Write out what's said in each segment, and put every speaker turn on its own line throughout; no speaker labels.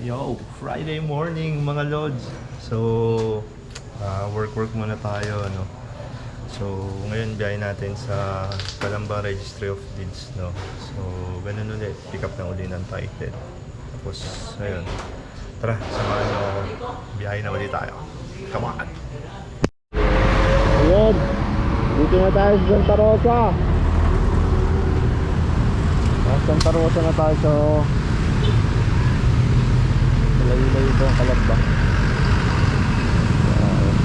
Yo, Friday morning mga lods. So, ah, work-work muna tayo, no? So, ngayon biyahe natin sa Calamba Registry of Deeds, no? So, ganun ulit. Pick up na uli ng title. Tapos, ayun. Tara, samahan nyo ako. Biyahe na ulit tayo. Come on!
Ayan. Dito na tayo sa Santa Rosa. Sa Santa Rosa na tayo so Malayo-layo ito ang kalamba. Ayan.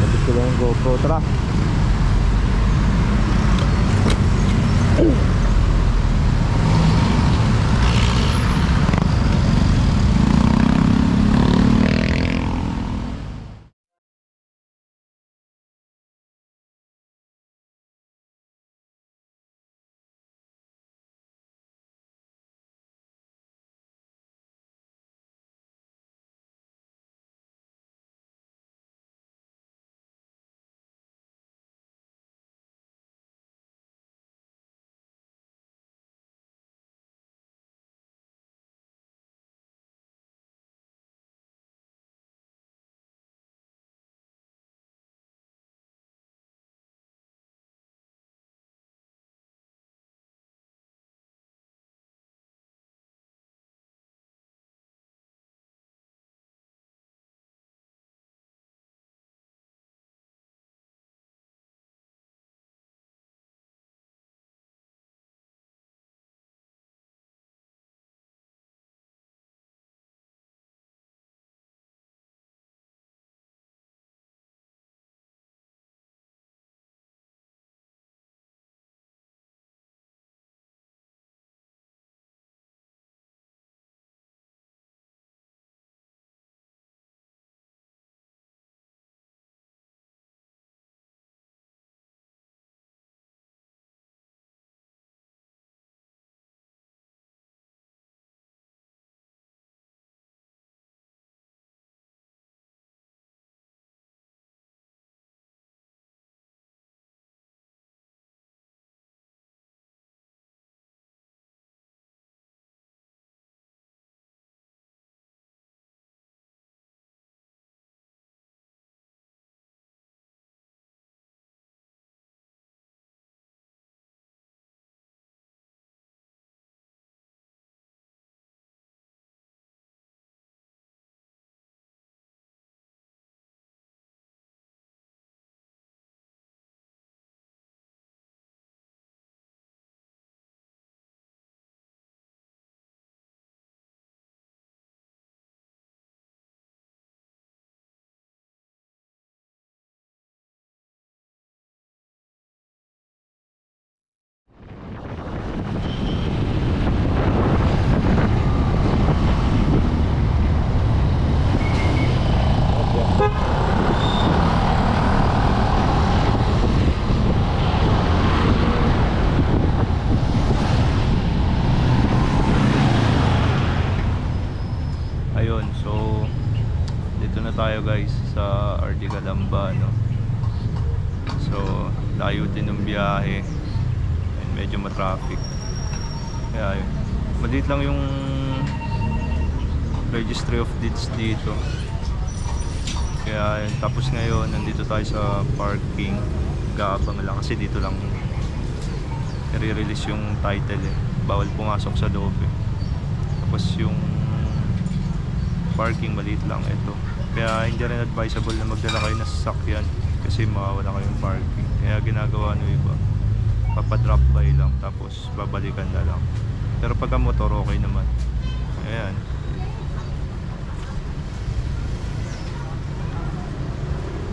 Lapit ko lang GoPro. Tara.
Tayo guys sa RD Calamba, no? So, layo din ng biyahe. And medyo matraffic. Kaya yun. Maliit lang yung registry of deeds dito. Kaya yun. Tapos ngayon, nandito tayo sa parking. Gaabang lang kasi dito lang i-release yung title eh. Bawal pumasok sa loob eh. Tapos yung parking maliit lang ito. Kaya hindi rin advisable na magdala kayo ng sasakyan kasi mawawala kayong parking. Kaya ginagawa ng iba, papadrop by lang tapos babalikan na lang. Pero pagka motor okay naman. Ayan.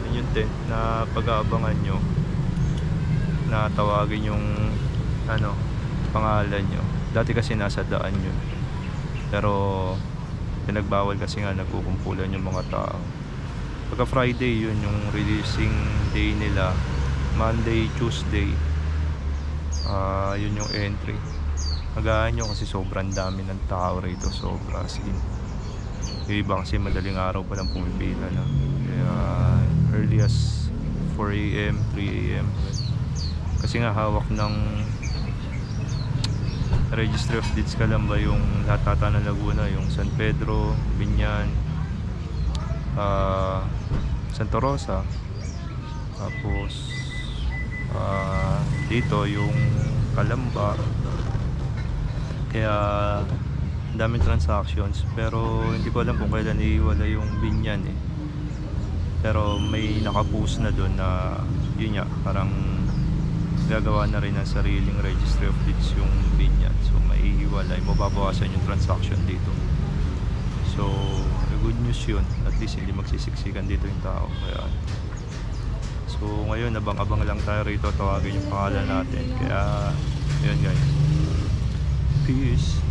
Yun yung tent na pag-aabangan nyo na tawagin yung ano pangalan nyo. Dati kasi nasa daan yun. Pero pinagbawal kasi nga nagkukumpulan yung mga tao. Pagka Friday yun yung releasing day nila. Monday, Tuesday. Ah, yun yung entry. Magaan nyo kasi sobrang dami ng tao rito. Sobra as. Yung iba kasi madaling araw pa lang pumipila na. Kaya early as 4 a.m., 3 a.m. Kasi nga hawak ng Registry of Deeds Calamba yung lahat ata ng Laguna, yung San Pedro, Binyan, ah Santa Rosa, tapos ah, dito yung Calamba. Kaya daming transactions pero hindi ko alam kung kailan iiwala yung Binyan eh. Pero may nakapost na doon na yun nga, parang gagawa na rin ng sariling registry of deeds yung Binyan. So maiiwalay, mababawasan yung transaction dito. So, good news yun. At least hindi magsisiksikan dito yung tao. Kaya, so ngayon, abang-abang lang tayo rito. Tawagin yung pangalan natin. Kaya, yun guys. Peace.